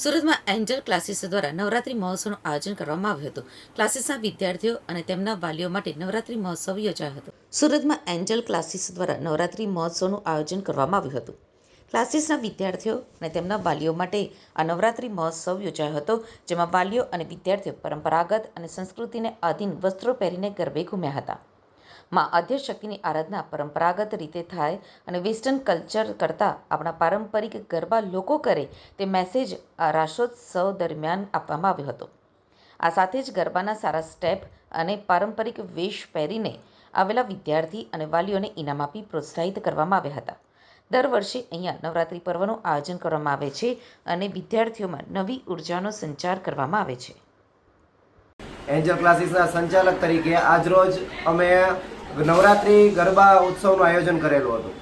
સુરતમાં Angel classes દ્વારા નવરાત્રી મહોત્સવનું આયોજન કરવામાં આવ્યું હતું. ક્લાસીસના વિદ્યાર્થીઓ અને તેમના વાલીઓ માટે નવરાત્રી મહોત્સવ યોજાયો હતો. સુરતમાં એન્જલ ક્લાસીસ દ્વારા નવરાત્રી મહોત્સવનું આયોજન કરવામાં આવ્યું હતું. ક્લાસીસના વિદ્યાર્થીઓ અને તેમના વાલીઓ માટે આ નવરાત્રી મહોત્સવ યોજાયો હતો, જેમાં વાલીઓ અને વિદ્યાર્થીઓ પરંપરાગત અને સંસ્કૃતિને આધીન વસ્ત્રો પહેરીને ગરબે ઘૂમ્યા હતા. માં આદ્યશક્તિની આરાધના પરંપરાગત રીતે થાય અને વેસ્ટર્ન કલ્ચર કરતાં આપણા પારંપરિક ગરબા લોકો કરે તે મેસેજ આ રાષ્ટ્રોત્સવ દરમિયાન આપવામાં આવ્યો હતો. આ સાથે જ ગરબાના સારા સ્ટેપ અને પારંપરિક વેશ પહેરીને આવેલા વિદ્યાર્થી અને વાલીઓને ઇનામ આપી પ્રોત્સાહિત કરવામાં આવ્યા હતા. દર વર્ષે અહીંયા નવરાત્રિ પર્વનું આયોજન કરવામાં આવે છે અને વિદ્યાર્થીઓમાં નવી ઉર્જાનો સંચાર કરવામાં આવે છે. એન્જલ ક્લાસીસના સંચાલક તરીકે આજરોજ અમે નવરાત્રિ ગરબા ઉત્સવનું આયોજન કરેલું હતું.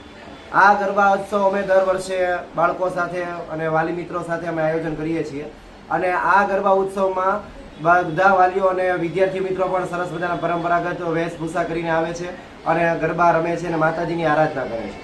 આ ગરબા ઉત્સવ અમે દર વર્ષે બાળકો સાથે અને વાલી મિત્રો સાથે અમે આયોજન કરીએ છીએ. અને આ ગરબા ઉત્સવમાં બધા વાલીઓ અને વિદ્યાર્થી મિત્રો પણ સરસ મજાના પરંપરાગત વેશભૂષા કરીને આવે છે અને ગરબા રમે છે અને માતાજીની આરાધના કરે છે.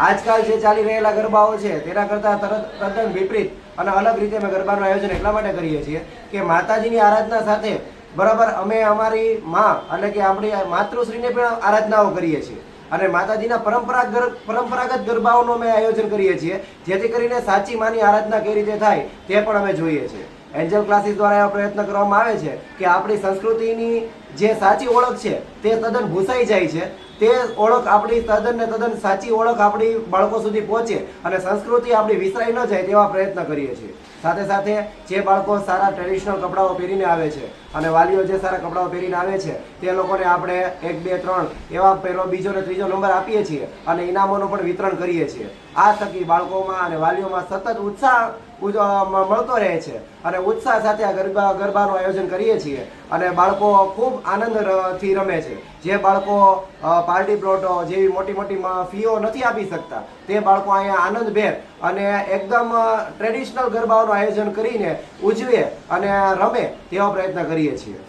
આજકાલ જે ચાલી રહેલા ગરબાઓ છે, તેના કરતાં તરત તદ્દન વિપરીત અને અલગ રીતે અમે ગરબાનું આયોજન એટલા માટે કરીએ છીએ કે માતાજીની આરાધના સાથે બરાબર, અમે અમારી માં એટલે કે આપણી માતૃશ્રીને પણ આરાધનાઓ કરીએ છીએ. અને માતાજીના પરંપરાગત પરંપરાગત ગરબાઓનું અમે આયોજન કરીએ છીએ. જેથી કરીને સાચી માની આરાધના કઈ રીતે થાય તે પણ અમે જોઈએ છીએ. એન્જલ ક્લાસીસ દ્વારા એવો પ્રયત્ન કરવામાં આવે છે કે આપણી સંસ્કૃતિની જે સાચી ઓળખ છે, તે તદ્દન ભૂસાઈ જાય છે. તે ઓળખ આપણી તદ્દન ને તદ્દન સાચી ઓળખ આપણી બાળકો સુધી પહોંચે અને સંસ્કૃતિ આપણી વિસરાઈ ન જાય તેવા પ્રયત્ન કરીએ છીએ. સાથે સાથે જે બાળકો સારા ટ્રેડિશનલ કપડાઓ પહેરીને આવે છે અને વાલીઓ જે સારા કપડાઓ પહેરીને આવે છે, તે લોકોને આપણે એક, બે, ત્રણ એવા પહેલો, બીજો ને ત્રીજો નંબર આપીએ છીએ અને ઇનામોનું પણ વિતરણ કરીએ છીએ. આ થકી બાળકોમાં અને વાલીઓમાં સતત ઉત્સાહ મળતો રહે છે અને ઉત્સાહ સાથે આ ગરબા ગરબાનું આયોજન કરીએ છીએ. અને બાળકો ખૂબ આનંદથી રમે છે. જે બાળકો પાર્ટી પ્લોટો જેવી મોટી મોટી ફીઓ નથી આપી શકતા, તે બાળકો અહીંયા આનંદભેર અને એકદમ ટ્રેડિશનલ ગરબાઓનું આયોજન કરીને ઉજવે અને રમે તેવા પ્રયત્ન કરીએ છીએ.